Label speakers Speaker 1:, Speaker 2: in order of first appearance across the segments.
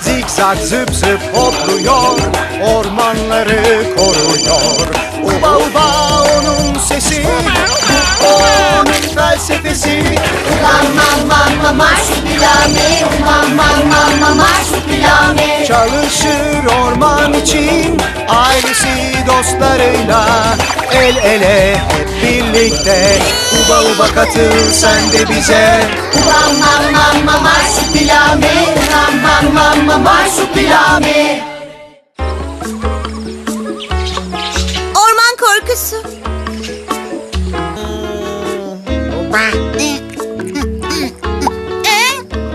Speaker 1: Zikzak zıp zıp hopluyor Ormanları koruyor. Uba uba onun sesi. Bu onun felsefesi.
Speaker 2: Mam mam mam marsupilami Mam mam mam mam marsupilami
Speaker 1: Çalışır orman için Ailesi dostlarıyla El ele hep birlikte. Uba uba katıl sen de bize.
Speaker 2: Mam mam mam mam marsupilami Mam mam mam mam marsupilami
Speaker 3: Orman korkusu.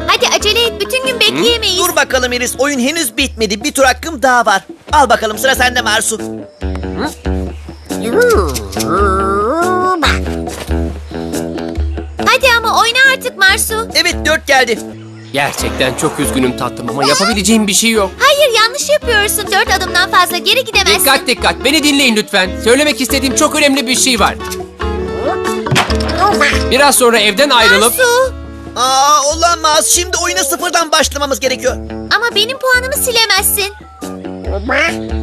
Speaker 3: Hadi acele et. Bütün gün bekleyemeyiz.
Speaker 4: Dur bakalım Iris. Oyun henüz bitmedi. Bir tur hakkım daha var. Al bakalım sıra sende Marsu.
Speaker 3: Hadi ama oyna artık Marsu.
Speaker 4: Evet dört geldi.
Speaker 5: Gerçekten çok üzgünüm tatlım ama yapabileceğim bir şey yok.
Speaker 3: Hayır yanlış yapıyorsun. Dört adımdan fazla geri gidemezsin.
Speaker 5: Dikkat dikkat beni dinleyin lütfen. Söylemek istediğim çok önemli bir şey var. Biraz sonra evden ayrılıp...
Speaker 3: Marsu.
Speaker 4: Aa olamaz. Şimdi oyuna sıfırdan başlamamız gerekiyor.
Speaker 3: Ama benim puanımı silemezsin.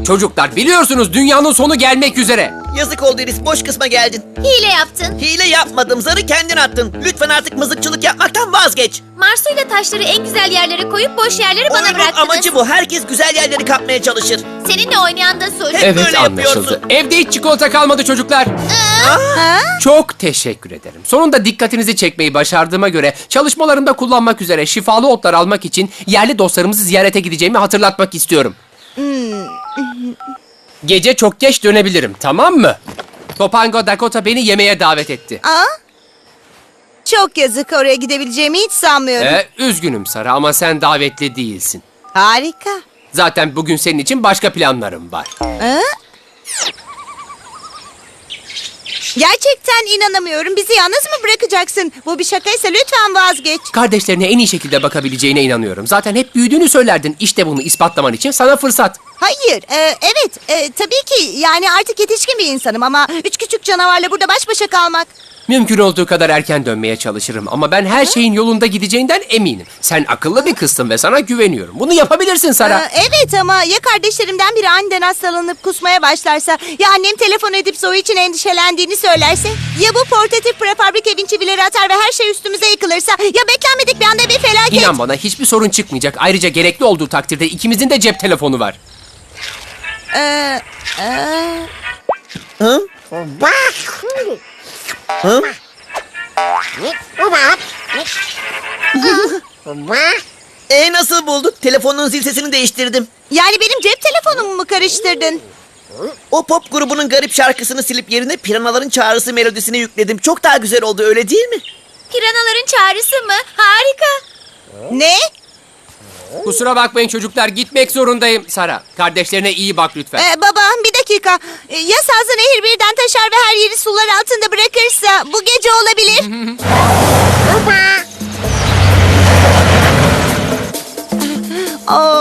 Speaker 5: Çocuklar biliyorsunuz dünyanın sonu gelmek üzere.
Speaker 4: Yazık oldu Iris. Boş kısma geldin.
Speaker 3: Hile yaptın.
Speaker 4: Hile yapmadım. Zarı kendin attın. Lütfen artık mızıkçılık yapmaktan vazgeç.
Speaker 3: Marsu ile taşları en güzel yerlere koyup boş yerleri bana
Speaker 4: Oyunun
Speaker 3: bıraktınız.
Speaker 4: amacı bu. Herkes güzel yerleri kapmaya çalışır.
Speaker 3: Seninle oynayan da suç.
Speaker 4: Hep
Speaker 5: Evet
Speaker 4: böyle
Speaker 5: anlaşıldı.
Speaker 4: yapıyorsun.
Speaker 5: Evde hiç çikolata kalmadı çocuklar. Çok teşekkür ederim. Sonunda dikkatinizi çekmeyi başardığıma göre çalışmalarımda kullanmak üzere şifalı otlar almak için yerli dostlarımızı ziyarete gideceğimi hatırlatmak istiyorum. Gece çok geç dönebilirim tamam mı? Topango Dakota beni yemeğe davet etti.
Speaker 6: Aa? Çok yazık oraya gidebileceğimi hiç sanmıyorum.
Speaker 5: Ee, üzgünüm Sara ama sen davetli değilsin.
Speaker 6: Harika.
Speaker 5: Zaten bugün senin için başka planlarım var.
Speaker 6: Ha? Gerçekten inanamıyorum. Bizi yalnız mı bırakacaksın? Bu bir şakaysa lütfen vazgeç.
Speaker 5: Kardeşlerine en iyi şekilde bakabileceğine inanıyorum. Zaten hep büyüdüğünü söylerdin. İşte bunu ispatlaman için sana fırsat.
Speaker 6: Hayır, e, evet, e, tabii ki. Yani artık yetişkin bir insanım ama üç küçük canavarla burada baş başa kalmak.
Speaker 5: Mümkün olduğu kadar erken dönmeye çalışırım ama ben her şeyin yolunda gideceğinden eminim. Sen akıllı bir kızsın ve sana güveniyorum. Bunu yapabilirsin Sara.
Speaker 6: E, evet ama ya kardeşlerimden biri aniden hastalanıp kusmaya başlarsa? Ya annem telefon edip Zoe için endişelendiğini söylerse? Ya bu portatif prefabrik evin çivileri atar ve her şey üstümüze yıkılırsa? Ya beklenmedik bir anda bir felaket?
Speaker 5: İnan bana hiçbir sorun çıkmayacak. Ayrıca gerekli olduğu takdirde ikimizin de cep telefonu var.
Speaker 6: E, e,
Speaker 4: Hı? Hı? E nasıl buldun? Telefonun zil sesini değiştirdim.
Speaker 6: yani benim cep telefonumu mu karıştırdın?
Speaker 4: O pop grubunun garip şarkısını silip yerine piranaların çağrısı melodisini yükledim. Çok daha güzel oldu öyle değil mi?
Speaker 3: Piranaların çağrısı mı? Harika.
Speaker 6: Ne?
Speaker 5: Kusura bakmayın çocuklar gitmek zorundayım. Sara kardeşlerine iyi bak lütfen.
Speaker 6: Ee, baba bir dakika. Ee, ya sazlı nehir birden taşar ve her yeri sular altında bırakırsa bu gece olabilir. Oo.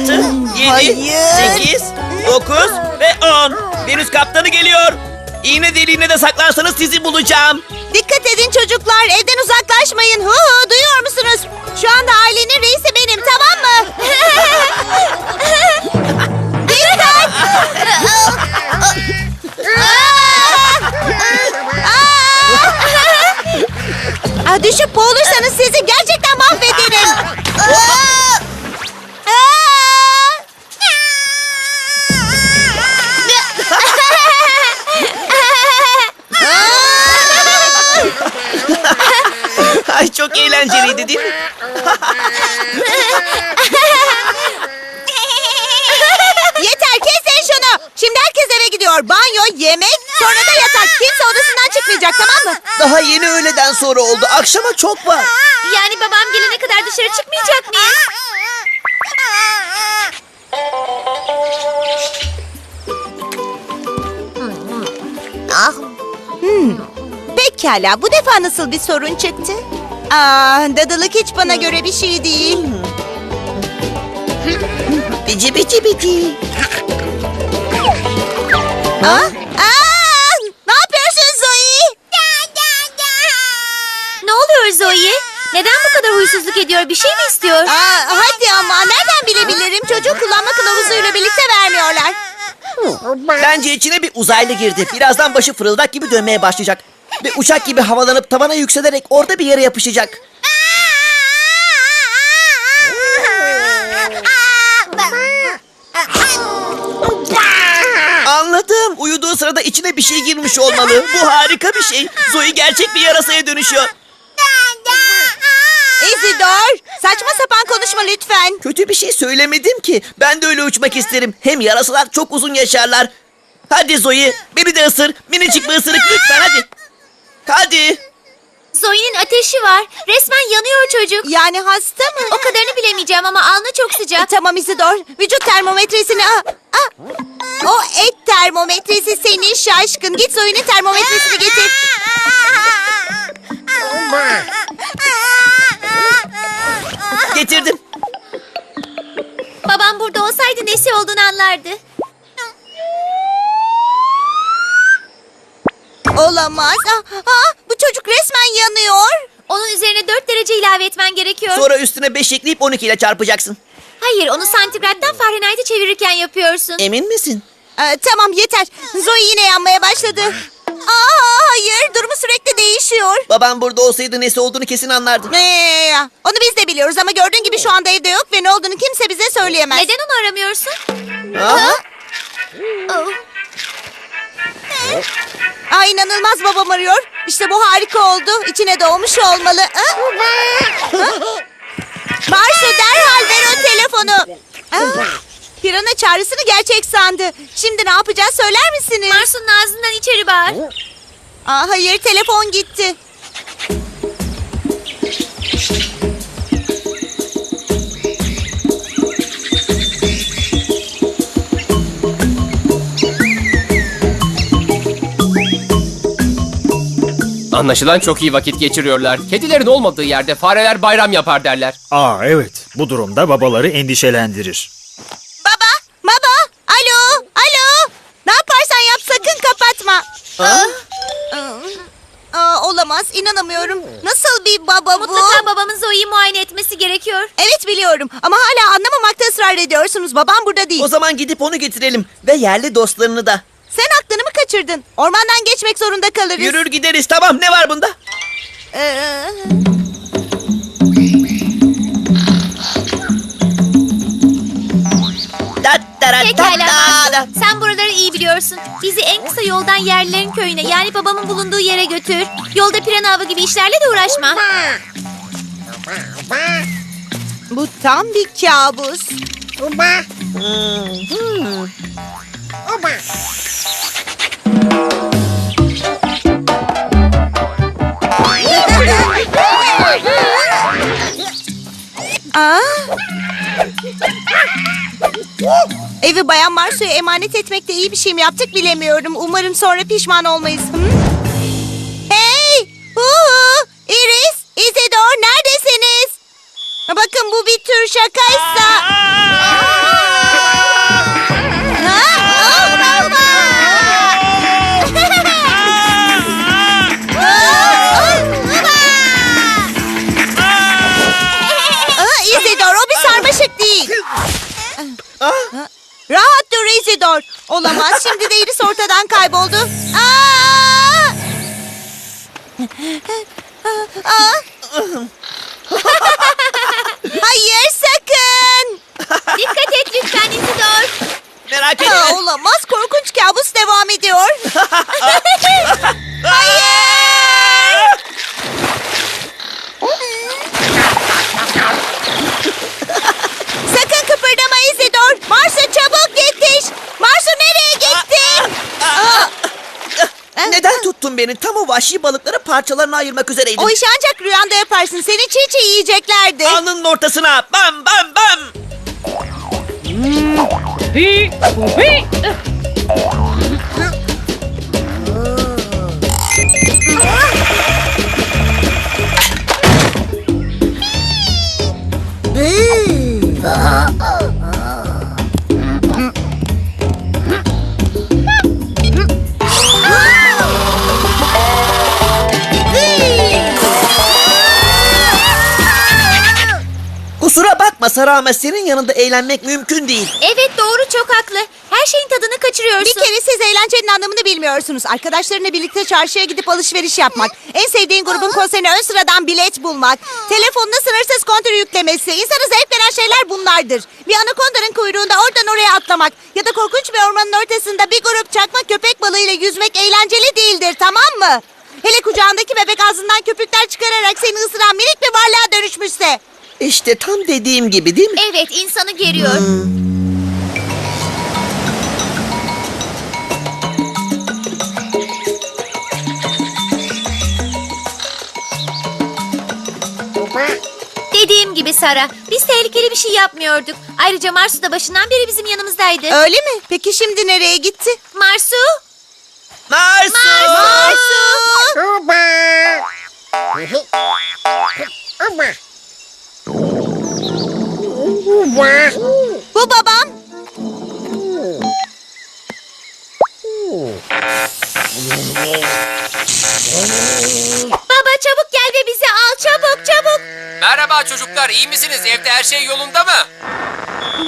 Speaker 4: 6, 7,
Speaker 6: Hayır.
Speaker 4: 8, 9 ve 10. Venüs kaptanı geliyor. İğne deliğine de saklarsanız sizi bulacağım.
Speaker 6: Dikkat edin çocuklar evden uzaklaşmayın. Hu hu duyuyor musunuz? Şu anda ailenin reisi benim tamam mı? Dikkat! Aa! Aa!
Speaker 4: Düşüp boğulacağım. Eğlenceliydi değil mi?
Speaker 6: Yeter kesin şunu. Şimdi herkes eve gidiyor. Banyo, yemek, sonra da yatak. Kimse odasından çıkmayacak tamam mı?
Speaker 4: Daha yeni öğleden sonra oldu. Akşama çok var.
Speaker 3: Yani babam gelene kadar dışarı çıkmayacak mıyız?
Speaker 6: Pekala bu defa nasıl bir sorun çıktı? Aa, dadılık hiç bana göre bir şey değil.
Speaker 4: Bici bici bici.
Speaker 6: Aa, aa, ne yapıyorsun Zoe?
Speaker 3: Ne oluyor Zoe? Neden bu kadar huysuzluk ediyor? Bir şey mi istiyor?
Speaker 6: Aa, hadi ama nereden bilebilirim? Çocuğu kullanma kılavuzuyla birlikte vermiyorlar.
Speaker 4: Bence içine bir uzaylı girdi. Birazdan başı fırıldak gibi dönmeye başlayacak. Ve uçak gibi havalanıp tavana yükselerek orada bir yere yapışacak. Anladım. Uyuduğu sırada içine bir şey girmiş olmalı. Bu harika bir şey. Zoe gerçek bir yarasaya dönüşüyor.
Speaker 6: Isidor, saçma sapan konuşma lütfen.
Speaker 4: Kötü bir şey söylemedim ki. Ben de öyle uçmak isterim. Hem yarasalar çok uzun yaşarlar. Hadi Zoe, beni de ısır. Minicik bir ısırık lütfen hadi. Hadi.
Speaker 3: Zoe'nin ateşi var. Resmen yanıyor çocuk.
Speaker 6: Yani hasta mı?
Speaker 3: O kadarını bilemeyeceğim ama alnı çok sıcak.
Speaker 6: Tamam Isidor, vücut termometresini... Aa, aa. O et termometresi senin şaşkın. Git Zoe'nin termometresini getir.
Speaker 4: Getirdim.
Speaker 3: Babam burada olsaydı nesi olduğunu anlardı.
Speaker 6: Olamaz. Aa, aa, bu çocuk resmen yanıyor.
Speaker 3: Onun üzerine 4 derece ilave etmen gerekiyor.
Speaker 4: Sonra üstüne 5 ekleyip 12 ile çarpacaksın.
Speaker 3: Hayır, onu santigrattan Fahrenheit'e çevirirken yapıyorsun.
Speaker 4: Emin misin?
Speaker 6: Aa, tamam yeter. Zoe yine yanmaya başladı. Aa, hayır, durumu sürekli değişiyor.
Speaker 4: Babam burada olsaydı nesi olduğunu kesin anlardı.
Speaker 6: Ee, onu biz de biliyoruz ama gördüğün gibi şu anda evde yok ve ne olduğunu kimse bize söyleyemez.
Speaker 3: Neden onu aramıyorsun?
Speaker 4: Aha.
Speaker 3: Oh.
Speaker 6: Aa, inanılmaz babam arıyor. İşte bu harika oldu. İçine doğmuş olmalı. Ha? Ha? Marsu derhal ver o telefonu. Aa, Pirana çağrısını gerçek sandı. Şimdi ne yapacağız söyler misiniz?
Speaker 3: Marsu'nun ağzından içeri bağır.
Speaker 6: Aa, hayır telefon gitti.
Speaker 5: Anlaşılan çok iyi vakit geçiriyorlar. Kedilerin olmadığı yerde fareler bayram yapar derler.
Speaker 7: Aa evet, bu durumda babaları endişelendirir.
Speaker 6: Baba, baba, alo, alo. Ne yaparsan yap sakın kapatma. Aa, aa, olamaz, inanamıyorum. Nasıl bir baba bu?
Speaker 3: Mutlaka babamın Zoe'yi muayene etmesi gerekiyor.
Speaker 6: Evet biliyorum ama hala anlamamakta ısrar ediyorsunuz. Babam burada değil.
Speaker 4: O zaman gidip onu getirelim. Ve yerli dostlarını da.
Speaker 6: Sen aklını mı kaçırdın? Ormandan geçmek zorunda kalırız.
Speaker 4: Yürür gideriz tamam ne var bunda?
Speaker 6: Ee,
Speaker 4: Da, da, da,
Speaker 3: Pekala
Speaker 4: da, da.
Speaker 3: Marsu. Sen buraları iyi biliyorsun. Bizi en kısa yoldan yerlilerin köyüne yani babamın bulunduğu yere götür. Yolda pirana avı gibi işlerle de uğraşma.
Speaker 6: bu tam bir kabus. Aa. Evi Bayan Marsu'ya emanet etmekte iyi bir şey mi yaptık bilemiyorum. Umarım sonra pişman olmayız. Hı? Hey! Huhu! Iris, Isidor neredesiniz? Bakın bu bir tür şakaysa. Rahat dur Isidor. Olamaz şimdi de Iris ortadan kayboldu. Aa! Aa! Hayır sakın.
Speaker 3: Dikkat et lütfen Isidor.
Speaker 4: Merak
Speaker 6: Aa,
Speaker 4: etme.
Speaker 6: olamaz korkunç kabus devam ediyor. Hayır.
Speaker 4: yemeklerinin tamı vahşi balıkları parçalarına ayırmak üzereydim.
Speaker 6: O işi ancak rüyanda yaparsın. Seni çiğ çiğ yiyeceklerdi.
Speaker 4: Alnının ortasına bam bam bam. Bi, Sara ama senin yanında eğlenmek mümkün değil.
Speaker 3: Evet doğru çok haklı. Her şeyin tadını kaçırıyorsun.
Speaker 6: Bir kere siz eğlencenin anlamını bilmiyorsunuz. Arkadaşlarınla birlikte çarşıya gidip alışveriş yapmak. En sevdiğin grubun konserine ön sıradan bilet bulmak. Telefonuna sınırsız kontür yüklemesi. İnsanı zevk veren şeyler bunlardır. Bir anakondanın kuyruğunda oradan oraya atlamak. Ya da korkunç bir ormanın ortasında bir grup çakma köpek balığıyla yüzmek eğlenceli değildir tamam mı? Hele kucağındaki bebek ağzından köpükler çıkararak seni ısıran minik bir varlığa dönüşmüşse.
Speaker 4: İşte tam dediğim gibi değil mi?
Speaker 3: Evet insanı geriyor. Dediğim gibi Sara, biz tehlikeli bir şey yapmıyorduk. Ayrıca Marsu da başından beri bizim yanımızdaydı.
Speaker 6: Öyle mi? Peki şimdi nereye gitti?
Speaker 3: Marsu!
Speaker 4: Marsu!
Speaker 6: Marsu! Bu babam.
Speaker 3: Baba çabuk gel ve bizi al çabuk çabuk.
Speaker 5: Merhaba çocuklar, iyi misiniz? Evde her şey yolunda mı?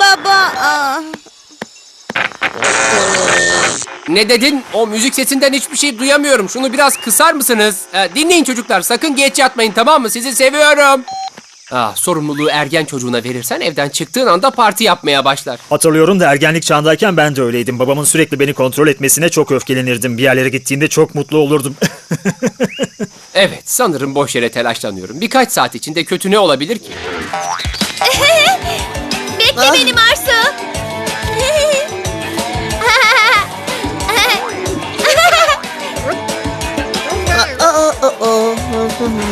Speaker 6: Baba.
Speaker 5: Ne dedin? O müzik sesinden hiçbir şey duyamıyorum. Şunu biraz kısar mısınız? Ee, dinleyin çocuklar, sakın geç yatmayın tamam mı? Sizi seviyorum. Ah, sorumluluğu ergen çocuğuna verirsen evden çıktığın anda parti yapmaya başlar.
Speaker 7: Hatırlıyorum da ergenlik çağındayken ben de öyleydim. Babamın sürekli beni kontrol etmesine çok öfkelenirdim. Bir yerlere gittiğinde çok mutlu olurdum.
Speaker 5: Evet, sanırım boş yere telaşlanıyorum. Birkaç saat içinde kötü ne olabilir ki?
Speaker 3: Bekle beni Marsu.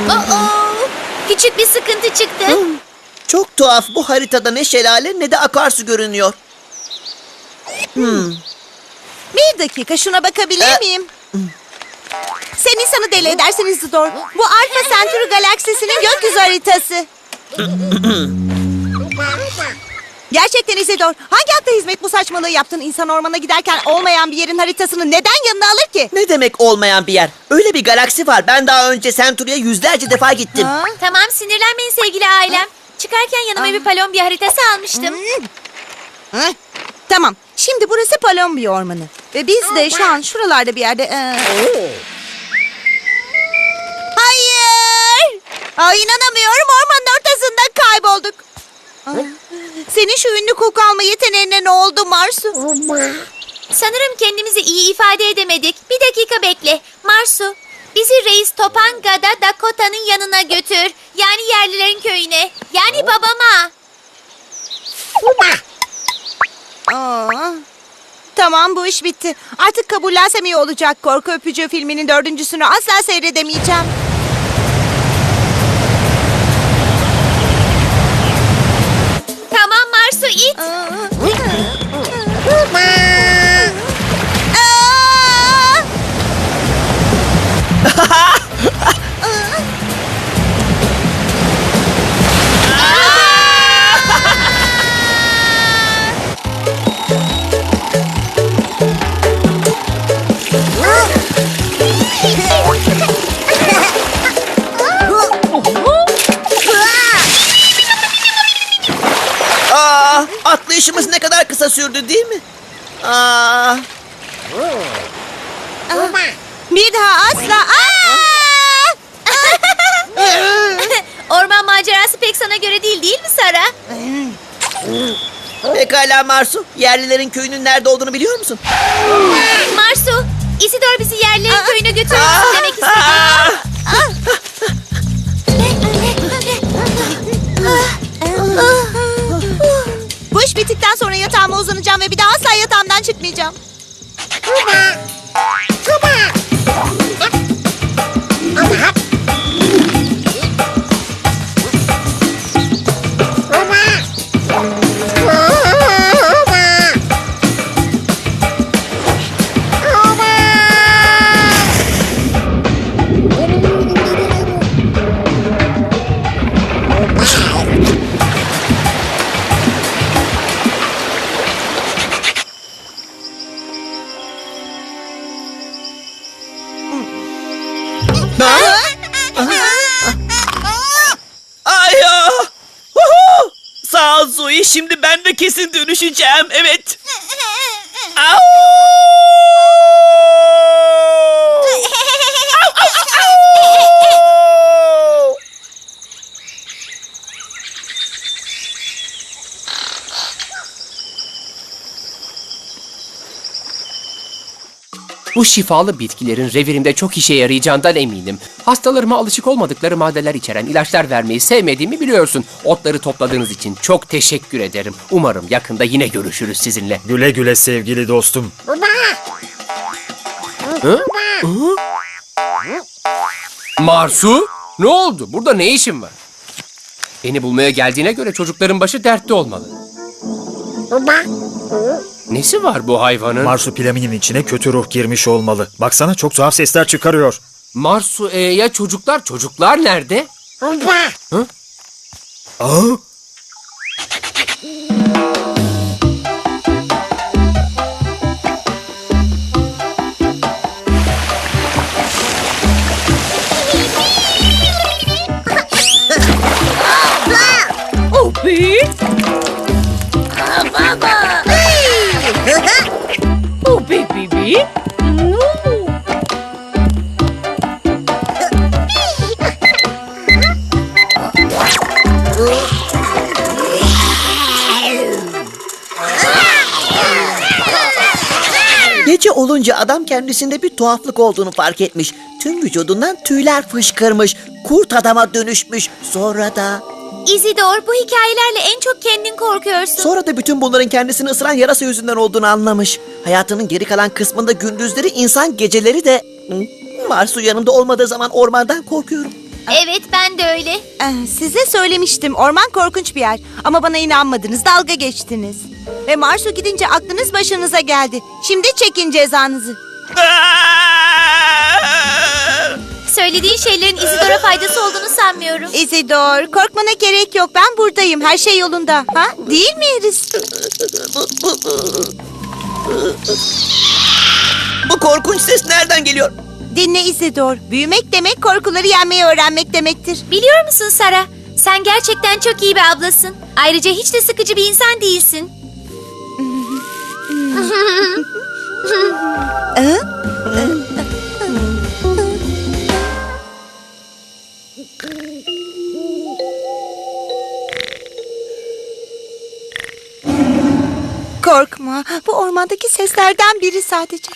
Speaker 3: Oo, bir sıkıntı çıktı.
Speaker 4: Çok tuhaf bu haritada ne şelale ne de akarsu görünüyor.
Speaker 6: Bir dakika şuna bakabilir
Speaker 4: Ee,
Speaker 6: miyim? Sen insanı deli edersin Isidor. Bu Alpha Centauri galaksisinin gökyüzü haritası. Gerçekten Isidor. Hangi akla hizmet bu saçmalığı yaptın? İnsan ormana giderken olmayan bir yerin haritasını neden yanına alır ki?
Speaker 4: Ne demek olmayan bir yer? Öyle bir galaksi var. Ben daha önce Centuria'ya yüzlerce defa gittim.
Speaker 6: Ha?
Speaker 3: Tamam sinirlenmeyin sevgili ailem. Çıkarken yanıma bir palombi haritası almıştım.
Speaker 6: Hı? Tamam. Şimdi burası Palombi Ormanı. Ve biz de şu an şuralarda bir yerde... ee, Hayır! Ay inanamıyorum ormanın ortasında kaybolduk. Senin şu ünlü koku alma yeteneğine ne oldu Marsu?
Speaker 3: Sanırım kendimizi iyi ifade edemedik. Bir dakika bekle. Marsu, bizi reis Topanga'da Dakota'nın yanına götür. Yani yerlilerin köyüne. Yani babama.
Speaker 6: Aa, tamam bu iş bitti. Artık kabullensem iyi olacak. Korku Öpücüğü filminin dördüncüsünü asla seyredemeyeceğim.
Speaker 3: Tamam Marsu
Speaker 4: sürdü değil mi? Aa,
Speaker 6: Bir daha asla. Aa!
Speaker 3: Orman macerası pek sana göre değil değil mi Sara?
Speaker 4: pekala Marsu. Yerlilerin köyünün nerede olduğunu biliyor musun?
Speaker 3: Marsu, Isidor bizi yerlilerin köyüne götürür müsün demek istedi.
Speaker 6: Bittikten sonra yatağıma uzanacağım ve bir daha asla yatağımdan çıkmayacağım.
Speaker 4: şimdi
Speaker 5: şifalı bitkilerin revirimde çok işe yarayacağından eminim. Hastalarıma alışık olmadıkları maddeler içeren ilaçlar vermeyi sevmediğimi biliyorsun. Otları topladığınız için çok teşekkür ederim. Umarım yakında yine görüşürüz sizinle.
Speaker 7: Güle güle sevgili dostum.
Speaker 5: Marsu? Ne oldu? Burada ne işin var? Beni bulmaya geldiğine göre çocukların başı dertte olmalı. Nesi var bu hayvanın?
Speaker 7: Marsupilami'nin içine kötü ruh girmiş olmalı. Baksana çok tuhaf sesler çıkarıyor.
Speaker 5: Marsu e, ya çocuklar? Çocuklar nerede?
Speaker 7: Aa,
Speaker 2: Oh
Speaker 4: Gece olunca adam kendisinde bir tuhaflık olduğunu fark etmiş. Tüm vücudundan tüyler fışkırmış. Kurt adama dönüşmüş. Sonra da...
Speaker 3: Izidor bu hikayelerle en çok kendin korkuyorsun.
Speaker 4: Sonra da bütün bunların kendisini ısıran yarasa yüzünden olduğunu anlamış. Hayatının geri kalan kısmında gündüzleri insan geceleri de... Marsu yanımda olmadığı zaman ormandan korkuyorum.
Speaker 3: Evet ben de öyle.
Speaker 6: Eh, Size söylemiştim orman korkunç bir yer. Ama bana inanmadınız dalga geçtiniz. Ve Marsu gidince aklınız başınıza geldi. Şimdi çekin cezanızı.
Speaker 3: Söylediğin şeylerin Izidor'a faydası olduğunu sanmıyorum.
Speaker 6: Isidor korkmana gerek yok ben buradayım her şey yolunda. Ha? Değil mi Iris?
Speaker 4: Bu korkunç ses nereden geliyor?
Speaker 6: Dinle Isidor. Büyümek demek korkuları yenmeyi öğrenmek demektir.
Speaker 3: Biliyor musun Sara? Sen gerçekten çok iyi bir ablasın. Ayrıca hiç de sıkıcı bir insan değilsin.
Speaker 6: Korkma. Bu ormandaki seslerden biri sadece.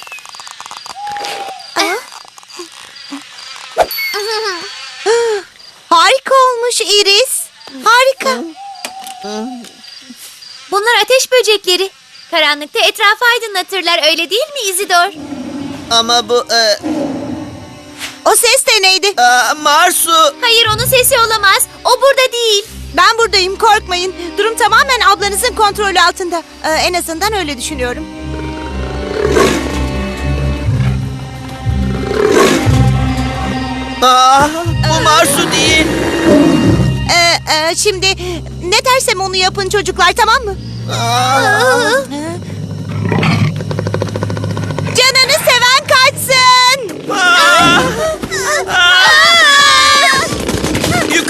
Speaker 6: Aa. Harika olmuş Iris. Harika.
Speaker 3: Bunlar ateş böcekleri. Karanlıkta etrafı aydınlatırlar öyle değil mi Izidor?
Speaker 4: Ama bu... E,
Speaker 6: O ses de neydi?
Speaker 4: e, Marsu...
Speaker 3: Hayır onun sesi olamaz. O burada değil.
Speaker 6: Ben buradayım korkmayın. Durum tamamen ablanızın kontrolü altında. Ee, en azından öyle düşünüyorum.
Speaker 4: Aa, bu Marsu değil.
Speaker 6: Ee, e, şimdi ne dersem onu yapın çocuklar tamam mı? Canını seven kaçsın.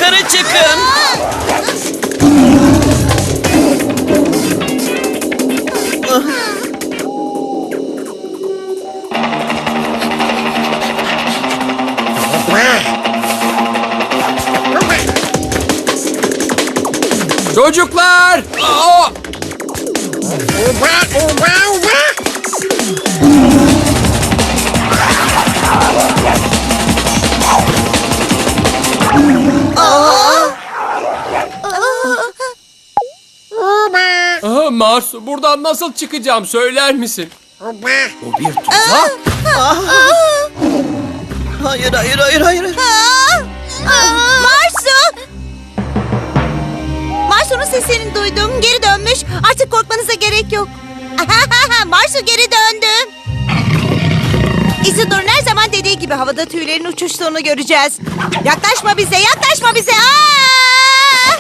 Speaker 4: Yukarı çıkın.
Speaker 5: Çocuklar! Aa! Aha, Marsu buradan nasıl çıkacağım söyler misin? Bu bir tuzak.
Speaker 4: Hayır, hayır, hayır, hayır.
Speaker 6: Marsu! Marsu'nun sesini duydum. Geri dönmüş. Artık korkmanıza gerek yok. Marsu geri döndü. Isidor'un her zaman dediği gibi havada tüylerin uçuştuğunu göreceğiz. Yaklaşma bize, yaklaşma bize. Aa!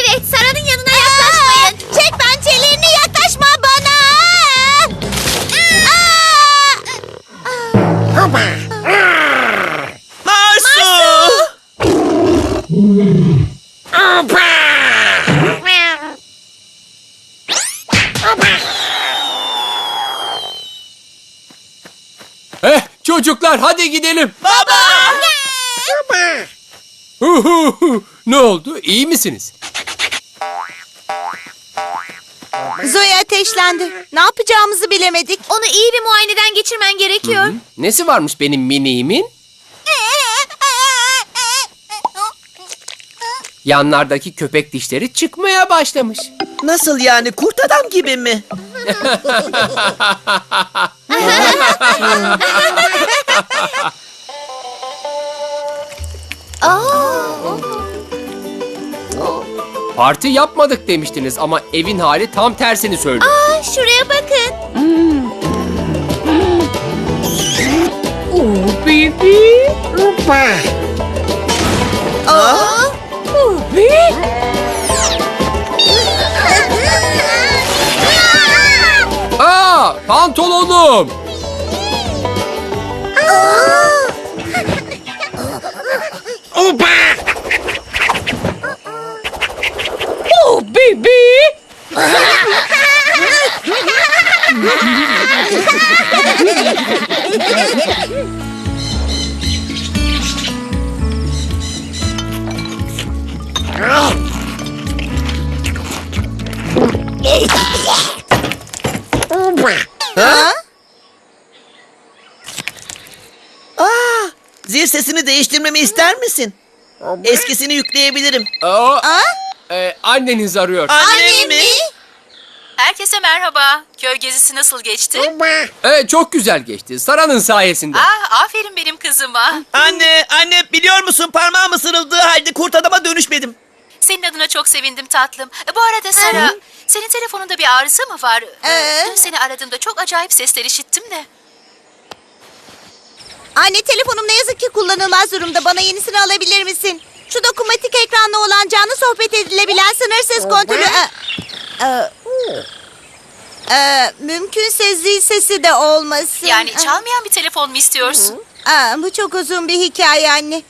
Speaker 3: Evet Sara'nın yanına yaklaşmayın.
Speaker 6: Çek pençelerini yaklaşma bana.
Speaker 4: Marsu!
Speaker 5: Eh çocuklar hadi gidelim.
Speaker 4: Baba!
Speaker 5: Hu hu hu. ne oldu? İyi misiniz?
Speaker 6: Ateşlendi. Ne yapacağımızı bilemedik.
Speaker 3: Onu iyi bir muayeneden geçirmen gerekiyor.
Speaker 5: Nesi varmış benim miniğimin? Yanlardaki köpek dişleri çıkmaya başlamış.
Speaker 4: Nasıl yani kurt adam gibi mi?
Speaker 5: Parti yapmadık demiştiniz ama evin hali tam tersini söylüyor.
Speaker 3: Aa, şuraya bakın.
Speaker 5: Aa, pantolonum.
Speaker 4: Zil sesini değiştirmemi ister misin? Eskisini yükleyebilirim.
Speaker 5: Aa, e, anneniz arıyor.
Speaker 4: Annem mi?
Speaker 8: Herkese merhaba. Köy gezisi nasıl geçti?
Speaker 5: E, çok güzel geçti. Sara'nın sayesinde.
Speaker 8: Ah, aferin benim kızıma.
Speaker 4: Anne, anne biliyor musun parmağım ısırıldığı halde kurt adama dönüşmedim.
Speaker 8: Senin adına çok sevindim tatlım. E, Bu arada Sara, senin telefonunda bir arıza mı var?
Speaker 6: Ee?
Speaker 8: Dün seni aradığımda çok acayip sesler işittim de.
Speaker 6: Anne telefonum ne yazık ki kullanılmaz durumda. Bana yenisini alabilir misin? Şu dokunmatik ekranlı olan canlı sohbet edilebilen sınırsız kontrolü... Ee, e, e, mümkünse zil sesi de olmasın.
Speaker 8: Yani çalmayan bir telefon mu istiyorsun?
Speaker 6: Aa, bu çok uzun bir hikaye anne.